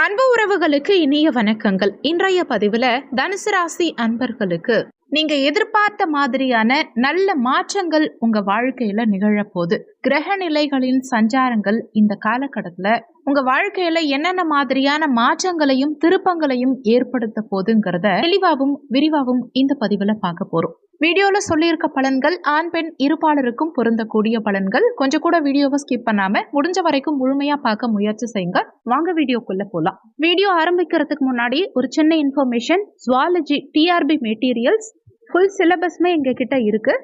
அன்பு உறவுகளுக்கு இனிய வணக்கங்கள். இன்றைய பதிவில் தனுசு ராசி அன்பர்களுக்கு நீங்க எதிர்பார்த்த மாதிரியான நல்ல மாற்றங்கள் உங்க வாழ்க்கையில நிகழப்போகுது. கிரக நிலைகளின் சஞ்சாரங்கள் இந்த காலகட்டத்துல உங்க வாழ்க்கையில என்னென்ன மாதிரியான மாற்றங்களையும் திருப்பங்களையும் ஏற்படுத்த போதுங்கிறத தெளிவாகவும் விரிவாகவும் இந்த பதிவுல பார்க்க போறோம். வீடியோவில் சொல்லியிருக்க பலன்கள் ஆண் பெண் இருபாலருக்கும் பொருந்தக்கூடிய பலன்கள். கொஞ்சம் கூட வீடியோவை ஸ்கிப் பண்ணாம முடிஞ்ச வரைக்கும் முழுமையா பார்க்க முயற்சி செய்யுங்க. வாங்க வீடியோக்குள்ள போலாம். வீடியோ ஆரம்பிக்கிறதுக்கு முன்னாடி ஒரு சின்ன information zoology TRB materials full சிலபஸ்மே எங்ககிட்ட இருக்கு.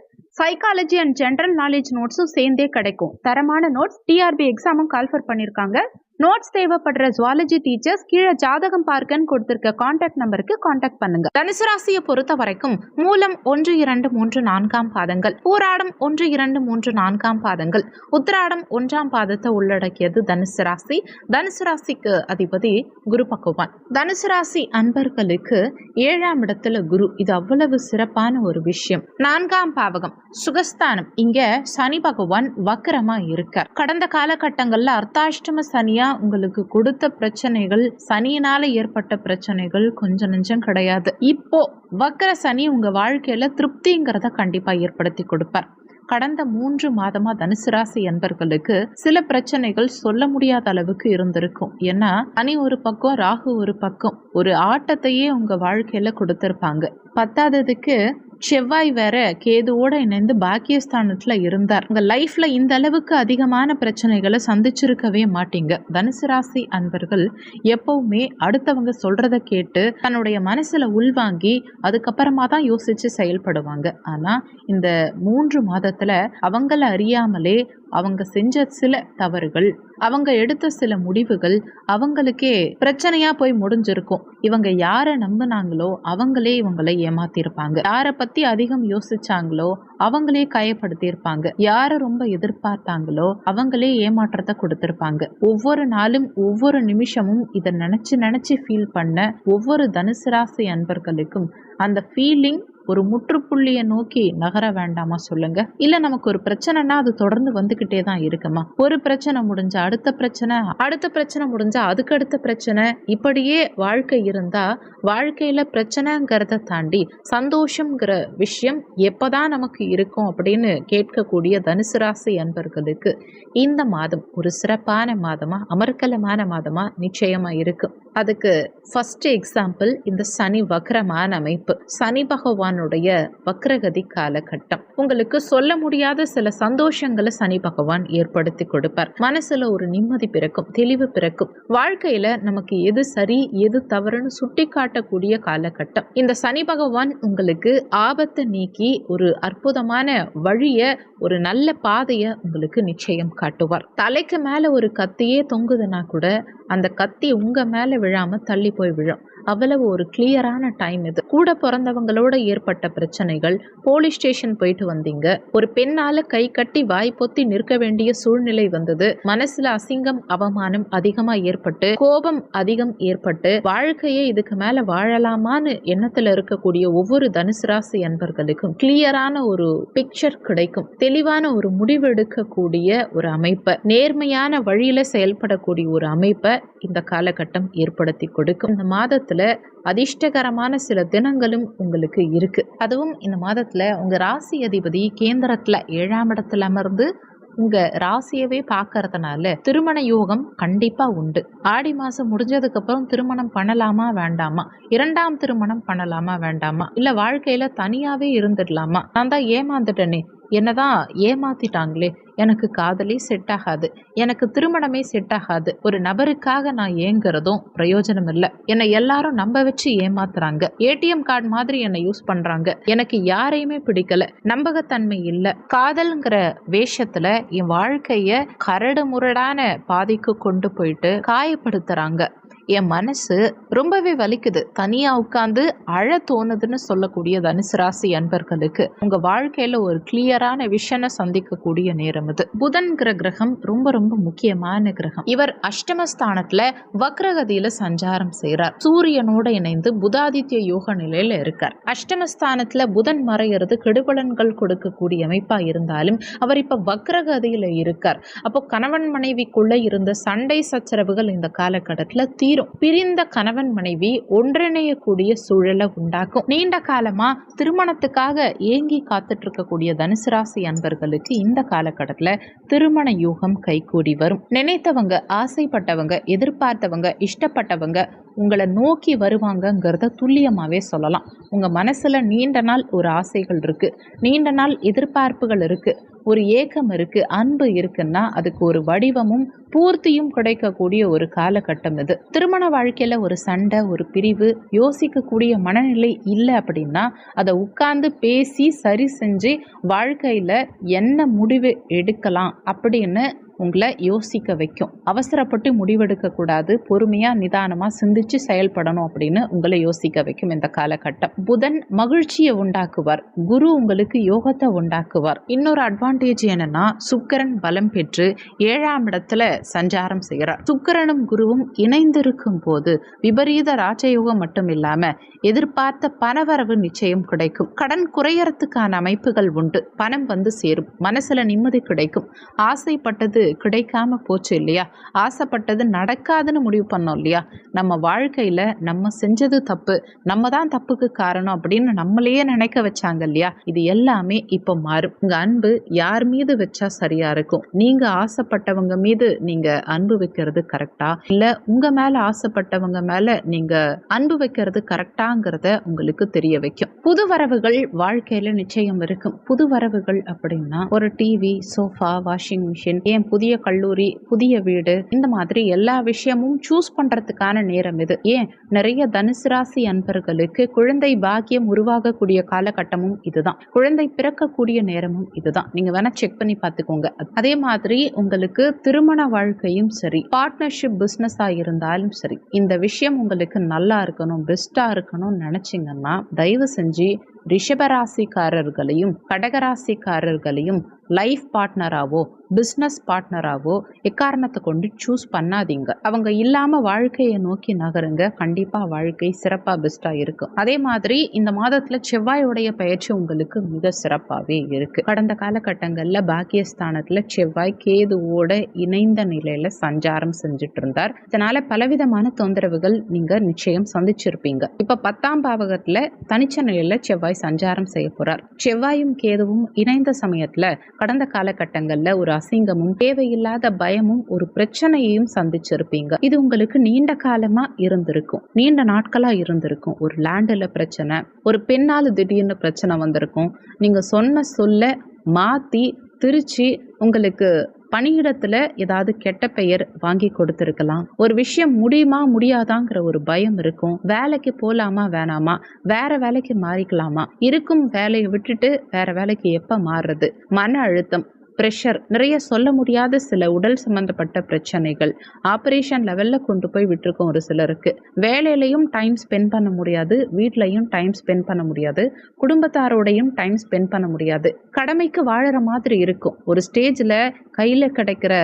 சைக்காலஜி அண்ட் ஜென்ரல் நாலேஜ் நோட்ஸும் சேர்ந்தே கிடைக்கும். தரமான நோட்ஸ் டிஆர்பி எக்ஸாமும் கால்ஃபர் பண்ணியிருக்காங்க நோட்ஸ் தேவைப்படுற ஜுவாலஜி டீச்சர்ஸ் கீழே ஜாதகம் பார்க்கன்னு கொடுத்திருக்க காண்டாக்ட் நம்பருக்கு காண்டாக்ட் பண்ணுங்க. தனுசு ராசியை பொறுத்த வரைக்கும் மூலம் ஒன்று இரண்டு மூன்று நான்காம் பாதங்கள் பூராடம் ஒன்று இரண்டு மூன்று நான்காம் பாதங்கள் உத்திராடம் ஒன்றாம் பாதத்தை உள்ளடக்கியது தனுசு ராசி. தனுசு ராசிக்கு அதிபதி குரு பகவான். தனுசு ராசி அன்பர்களுக்கு ஏழாம் இடத்துல குரு. இது அவ்வளவு சிறப்பான ஒரு விஷயம். நான்காம் பாவகம் சுகஸ்தானம். இங்க சனி பகவான் வக்கரமா இருக்கார். கடந்த காலகட்டங்கள்ல அர்த்தாஷ்டம சனியா உங்களுக்கு கொடுத்த பிரச்சனைகள் சனியினால ஏற்பட்ட பிரச்சனைகள் கொஞ்சம் நெஞ்சம் கிடையாது. இப்போ வக்கர சனி உங்க வாழ்க்கையில திருப்திங்கிறத கண்டிப்பா ஏற்படுத்தி கொடுப்பார். கடந்த மூன்று மாதமா தனுசு ராசி என்பர்களுக்கு சில பிரச்சனைகள் சொல்ல முடியாத அளவுக்கு இருந்திருக்கும். ஏன்னா சனி ஒரு பக்கம் ராகு ஒரு பக்கம். ஒரு ஆட்டத்தையே உங்க வாழ்க்கையில கொடுத்திருப்பாங்க. பத்தாததுக்கு செவ்வாய் வேற கேதுவோட இணைந்து பாக்கியஸ்தானத்துல இருந்தார். உங்க லைஃப்ல இந்த அளவுக்கு அதிகமான பிரச்சனைகளை சந்திச்சிருக்கவே மாட்டீங்க. தனுசு ராசி அன்பர்கள் எப்பவுமே அடுத்தவங்க சொல்றத கேட்டு தன்னுடைய மனசுல உள்வாங்கி அதுக்கப்புறமா தான் யோசிச்சு செயல்படுவாங்க. ஆனா இந்த மூன்று மாதத்துல அவங்கள அறியாமலே அவங்க செஞ்ச சில தவறுகள் அவங்க எடுத்த சில முடிவுகள் அவங்களுக்கே பிரச்சனையா போய் முடிஞ்சிருக்கும். இவங்க யாரை நம்பினாங்களோ அவங்களே இவங்களை ஏமாத்திருப்பாங்க. யாரை பத்தி அதிகம் யோசிச்சாங்களோ அவங்களே காயப்படுத்தியிருப்பாங்க. யாரை ரொம்ப எதிர்பார்த்தாங்களோ அவங்களே ஏமாற்றத்தை கொடுத்திருப்பாங்க. ஒவ்வொரு நாளும் ஒவ்வொரு நிமிஷமும் இதை நினைச்சு நினைச்சு ஃபீல் பண்ண ஒவ்வொரு தனுசு ராசி அன்பர்களுக்கும் அந்த ஃபீலிங் ஒரு முற்றுப்புள்ளியை நோக்கி நகர வேண்டாமா சொல்லுங்க. இல்ல நமக்கு ஒரு பிரச்சனைனா அது தொடர்ந்து வந்துகிட்டே தான் இருக்குமா? ஒரு பிரச்சனை முடிஞ்சா அடுத்த பிரச்சனை அடுத்த பிரச்சனை முடிஞ்சா அதுக்கு அடுத்த பிரச்சனை. இப்படியே வாழ்க்கை இருந்தா வாழ்க்கையில பிரச்சனைங்கிறத தாண்டி சந்தோஷம்ங்கிற விஷயம் எப்பதான் நமக்கு இருக்கும் அப்படின்னு கேட்கக்கூடிய தனுசு ராசி அன்பர்களுக்கு இந்த மாதம் ஒரு சிறப்பான மாதமா அமர்க்கலமான மாதமா நிச்சயமா இருக்கும் அதுக்கு ஃபஸ்ட்டு எக்ஸாம்பிள் இந்த சனி வக்ரமான அமைப்பு. சனி பகவானுடைய வக்ரகதி காலகட்டம். உங்களுக்கு சொல்ல முடியாத சில சந்தோஷங்களை சனி பகவான் ஏற்படுத்தி கொடுப்பார். மனசுல ஒரு நிம்மதி பிறக்கும் தெளிவு பிறக்கும். வாழ்க்கையில நமக்கு எது சரி எது தவறுன்னு சுட்டி காட்டக்கூடிய காலகட்டம். இந்த சனி பகவான் உங்களுக்கு ஆபத்தை நீக்கி ஒரு அற்புதமான வழிய ஒரு நல்ல பாதையை உங்களுக்கு நிச்சயம் காட்டுவார். தலைக்கு மேல ஒரு கத்தியே தொங்குதுன்னா கூட அந்த கத்தி உங்கள் மேல விழாமல் தள்ளி போய் விழும். அவ்வளவு ஒரு கிளியரான டைம் இது. கூட பிறந்தவங்களோட ஏற்பட்ட பிரச்சனைகள் போலீஸ் ஸ்டேஷன் போயிட்டு வந்தீங்க. ஒரு பெண்ணால கை கட்டி வாய் பொத்தி நிற்க வேண்டிய சூழ்நிலை வந்தது. மனசுல அசிங்கம் அவமானம் அதிகமா ஏற்பட்டு கோபம் அதிகம் ஏற்பட்டு வாழ்க்கையை இதுக்கு மேல வாழலாமான்னு எண்ணத்துல இருக்கக்கூடிய ஒவ்வொரு தனுசு ராசி அன்பர்களுக்கும் கிளியரான ஒரு பிக்சர் கிடைக்கும். தெளிவான ஒரு முடிவெடுக்கக்கூடிய ஒரு அமைப்பை நேர்மையான வழியில செயல்படக்கூடிய ஒரு அமைப்பை இந்த காலகட்டம் ஏற்படுத்தி கொடுக்கும். இந்த மாதத்துல அதிர்ஷ்டகரமான சில தினங்களும் உங்களுக்கு இருக்கு. அதுவும் இந்த மாதத்துல உங்க ராசி அதிபதி கேந்திரத்துல ஏழாம் இடத்துல அமர்ந்து உங்க ராசியவே பார்க்கறதுனால திருமண யோகம் கண்டிப்பா உண்டு. ஆடி மாசம் முடிஞ்சதுக்கு அப்புறம் திருமணம் பண்ணலாமா வேண்டாமா? இரண்டாம் திருமணம் பண்ணலாமா வேண்டாமா? இல்ல வாழ்க்கையில தனியாவே இருந்துடலாமா? நான் தான் ஏமாந்துட்டேனே. என்னதான் ஏமாத்திட்டாங்களே எனக்கு காதலே செட் ஆகாது எனக்கு திருமணமே செட் ஆகாது ஒரு நபருக்காக நான் ஏங்குறதும் பிரயோஜனம் இல்லை. என்னை எல்லாரும் நம்ப வச்சு ஏமாத்துறாங்க. ஏடிஎம் கார்டு மாதிரி என்னை யூஸ் பண்றாங்க. எனக்கு யாரையுமே பிடிக்கல நம்பகத்தன்மை இல்லை. காதல்ங்கிற வேஷத்துல என் வாழ்க்கைய கரடு முரடான பாதைக்கு கொண்டு போயிட்டு காயப்படுத்துறாங்க. என் மனசு ரொம்பவே வலிக்குது. தனியாக உட்காந்து அழ தோணுதுன்னு சொல்லக்கூடிய தனுசு ராசி அன்பர்களுக்கு உங்கள் வாழ்க்கையில் ஒரு கிளியரான விஷனை சந்திக்கக்கூடிய நேரம் இது. புதன்கிற கிரகம் ரொம்ப ரொம்ப முக்கியமான கிரகம். இவர் அஷ்டமஸ்தானத்தில் வக்ரகதியில் சஞ்சாரம் செய்கிறார் சூரியனோட இணைந்து புதாதித்ய யோக நிலையில் இருக்கார். அஷ்டமஸ்தானத்தில் புதன் மறையிறது கெடுபலன்கள் கொடுக்கக்கூடிய அமைப்பாக இருந்தாலும் அவர் இப்போ வக்ரகதியில் இருக்கார். அப்போ கணவன் மனைவிக்குள்ளே இருந்த சண்டை சச்சரவுகள் இந்த காலகட்டத்தில் தீர் தீரும். பிரிந்த கணவன் மனைவி ஒன்றிணையக்கூடிய சூழலை உண்டாக்கும். நீண்ட காலமா திருமணத்துக்காக ஏங்கி காத்துட்டு இருக்கக்கூடிய தனுசு ராசி அன்பர்களுக்கு இந்த காலகட்டத்தில் திருமண யோகம் கைகூடி வரும். நினைத்தவங்க ஆசைப்பட்டவங்க எதிர்பார்த்தவங்க இஷ்டப்பட்டவங்க உங்களை நோக்கி வருவாங்கங்கிறத துல்லியமாகவே சொல்லலாம். உங்கள் மனசில் நீண்ட நாள் ஒரு ஆசைகள் இருக்குது நீண்ட நாள் எதிர்பார்ப்புகள் இருக்குது ஒரு ஏக்கம் இருக்குது அன்பு இருக்குன்னா அதுக்கு ஒரு வடிவமும் பூர்த்தியும் கிடைக்கக்கூடிய ஒரு காலகட்டம் இது. திருமண வாழ்க்கையில் ஒரு சண்டை ஒரு பிரிவு யோசிக்கக்கூடிய மனநிலை இல்லை அப்படின்னா அதை உட்கார்ந்து பேசி சரி செஞ்சு வாழ்க்கையில் என்ன முடிவு எடுக்கலாம் அப்படின்னு உங்களை யோசிக்க வைக்கும். அவசரப்பட்டு முடிவெடுக்கக்கூடாது பொறுமையாக நிதானமாக சிந்தித்து சிந்திச்சு செயல்படணும் அப்படின்னு உங்களை யோசிக்க வைக்கும் இந்த காலகட்டம். புதன் மகிழ்ச்சியை உண்டாக்குவார். குரு உங்களுக்கு யோகத்தை உண்டாக்குவார். இன்னொரு அட்வான்டேஜ் என்னன்னா சுக்கரன் பலம் பெற்று ஏழாம் இடத்துல சஞ்சாரம் செய்கிறார். சுக்கரனும் குருவும் இணைந்திருக்கும் போது விபரீத ராஜயோகம் மட்டும் இல்லாம எதிர்பார்த்த பணவரவு நிச்சயம் கிடைக்கும். கடன் குறையறதுக்கான அமைப்புகள் உண்டு. பணம் வந்து சேரும். மனசுல நிம்மதி கிடைக்கும். ஆசைப்பட்டது கிடைக்காம போச்சு இல்லையா? ஆசைப்பட்டது நடக்காதுன்னு முடிவு பண்ணோம் இல்லையா? நம்ம வாழ்க்கையில் நம்ம செஞ்சது தப்பு நம்ம தான் தப்புக்கு காரணம் அப்படின்னு நம்மளையே நினைக்க வச்சாங்க இல்லையா? இது எல்லாமே இப்போ மாறும். உங்கள் அன்பு யார் மீது வச்சா சரியாக இருக்கும்? நீங்கள் ஆசைப்பட்டவங்க மீது நீங்கள் அன்பு வைக்கிறது கரெக்டாக இல்லை உங்கள் மேலே ஆசைப்பட்டவங்க மேலே நீங்கள் அன்பு வைக்கிறது கரெக்டாங்கிறத உங்களுக்கு தெரிய வைக்கும். புது வரவுகள் வாழ்க்கையில் நிச்சயம் இருக்கும். புது வரவுகள் அப்படின்னா ஒரு டிவி சோஃபா வாஷிங் மிஷின் ஏன் புதிய கல்லூரி புதிய வீடு இந்த மாதிரி எல்லா விஷயமும் சூஸ் பண்றதுக்கான நேரம் இது. ஏன்? நிறைய தனுசு ராசி அன்பர்களுக்கு குழந்தை பாக்கியம் உருவாகக்கூடிய காலகட்டமும் இதுதான். குழந்தை பிறக்கக்கூடிய நேரமும் இதுதான். நீங்க வேணா செக் பண்ணி பார்த்துக்கோங்க. அதே மாதிரி உங்களுக்கு திருமண வாழ்க்கையும் சரி பார்ட்னர்ஷிப் பிஸ்னஸா இருந்தாலும் சரி இந்த விஷயம் உங்களுக்கு நல்லா இருக்கணும் பெஸ்டா இருக்கணும்னு நினைச்சீங்கன்னா தயவு செஞ்சு ரிஷபராசிக்காரர்களையும் கடகராசிக்காரர்களையும் லைஃப் பார்ட்னராகவோ பிஸ்னஸ் பார்ட்னராகவோ எக்காரணத்தை கொண்டு சூஸ் பண்ணாதீங்க. அவங்க இல்லாமல் வாழ்க்கையை நோக்கி நகருங்க. கண்டிப்பாக வாழ்க்கை சிறப்பாக பெஸ்ட்டாக இருக்கும். அதே மாதிரி இந்த மாதத்தில் செவ்வாயோடைய பயிற்சி உங்களுக்கு மிக சிறப்பாகவே இருக்கு. கடந்த காலகட்டங்களில் பாக்கியஸ்தானத்தில் செவ்வாய் கேதுவோட இணைந்த நிலையில் சஞ்சாரம் செஞ்சுட்டு இருந்தார் இதனால பலவிதமான தொந்தரவுகள் நீங்கள் நிச்சயம் சந்திச்சிருப்பீங்க. இப்போ பத்தாம் பாவகத்தில் தனிச்ச நிலையில் செவ்வாய் சஞ்சாரம் செய்ய போறார். செவ்வாயும் கேதுவும் இணைந்த சமயத்தில் கடந்த காலகட்டங்களில் ஒரு அசிங்கமும் தேவையில்லாத பயமும் ஒரு பிரச்சனையையும் சந்திச்சிருப்பீங்க. இது உங்களுக்கு நீண்ட காலமா இருந்திருக்கும். நீண்ட நாட்களா இருந்திருக்கும். ஒரு லேண்டில் பிரச்சனை ஒரு பெண்ணால் திடீர்னு பிரச்சனை வந்திருக்கும். நீங்க சொன்ன சொல்ல மாத்தி திருச்சி உங்களுக்கு பணியிடத்துல ஏதாவது கெட்ட பெயர் வாங்கி கொடுத்துருக்கலாம். ஒரு விஷயம் முடியுமா முடியாதாங்கிற ஒரு பயம் இருக்கும். வேலைக்கு போலாமா வேணாமா? வேற வேலைக்கு மாறிக்கலாமா? இருக்கும் வேலையை விட்டுட்டு வேற வேலைக்கு எப்ப மாறுறது? மன அழுத்தம் ப்ரெஷர் நிறைய சொல்ல முடியாத சில உடல் சம்மந்தப்பட்ட பிரச்சனைகள். ஆப்ரேஷன் லெவலில் கொண்டு போய் விட்டுருக்கோம் ஒரு சிலருக்கு. வேலையிலையும் டைம் ஸ்பெண்ட் பண்ண முடியாது வீட்லையும் டைம் ஸ்பெண்ட் பண்ண முடியாது குடும்பத்தாரோடையும் டைம் ஸ்பெண்ட் பண்ண முடியாது. கடமைக்கு வாழற மாதிரி இருக்கும். ஒரு ஸ்டேஜில் கையில் கிடைக்கிற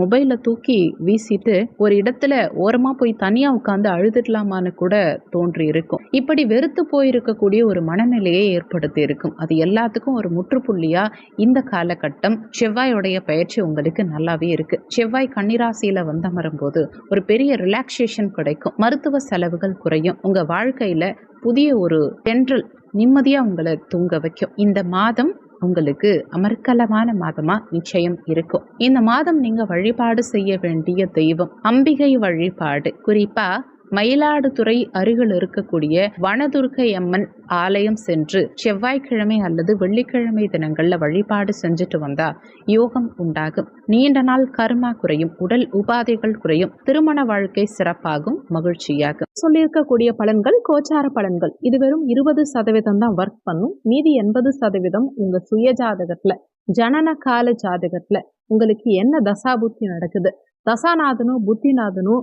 மொபைலை தூக்கி வீசிட்டு ஒரு இடத்துல ஓரமாக போய் தனியாக உட்காந்து அழுதுடலாமான்னு கூட தோன்றி இருக்கும் இப்படி வெறுத்து போயிருக்கக்கூடிய ஒரு மனநிலையை ஏற்படுத்தி இருக்கும். அது எல்லாத்துக்கும் ஒரு முற்றுப்புள்ளியாக இந்த காலகட்டம் செவ்வாயோடைய பயிற்சி உங்களுக்கு நல்லாவே இருக்கு. செவ்வாய் கன்னிராசியில வந்தமரும் போது ஒரு பெரிய ரிலாக்ஸேஷன் கிடைக்கும். மருத்துவ செலவுகள் குறையும். உங்கள் வாழ்க்கையில் புதிய ஒரு தென்றல் நிம்மதியாக உங்களை தூங்க வைக்கும். இந்த மாதம் உங்களுக்கு அமர்க்கலமான மாதமா நிச்சயம் இருக்கும். இந்த மாதம் நீங்க வழிபாடு செய்ய வேண்டிய தெய்வம் அம்பிகை வழிபாடு. குறிப்பா மயிலாடுதுறை அருகில் இருக்கக்கூடிய வனதுர்க்கை அம்மன் ஆலயம் சென்று செவ்வாய்க்கிழமை அல்லது வெள்ளிக்கிழமை தினங்கள்ல வழிபாடு செஞ்சுட்டு வந்தா யோகம் உண்டாகும். நீண்ட நாள் கர்மா குறையும் உடல் உபாதைகள் குறையும் திருமண வாழ்க்கை சிறப்பாகும் மகிழ்ச்சியாகும். சொல்லியிருக்கக்கூடிய பலன்கள் கோச்சார பலன்கள். இது வெறும் இருபது சதவீதம் தான் ஒர்க் பண்ணும். மீதி எண்பது சதவீதம் உங்க சுய ஜாதகத்துல ஜனன கால ஜாதகத்துல உங்களுக்கு என்ன தசா புத்தி நடக்குது? தசாநாதனும் புத்திநாதனும்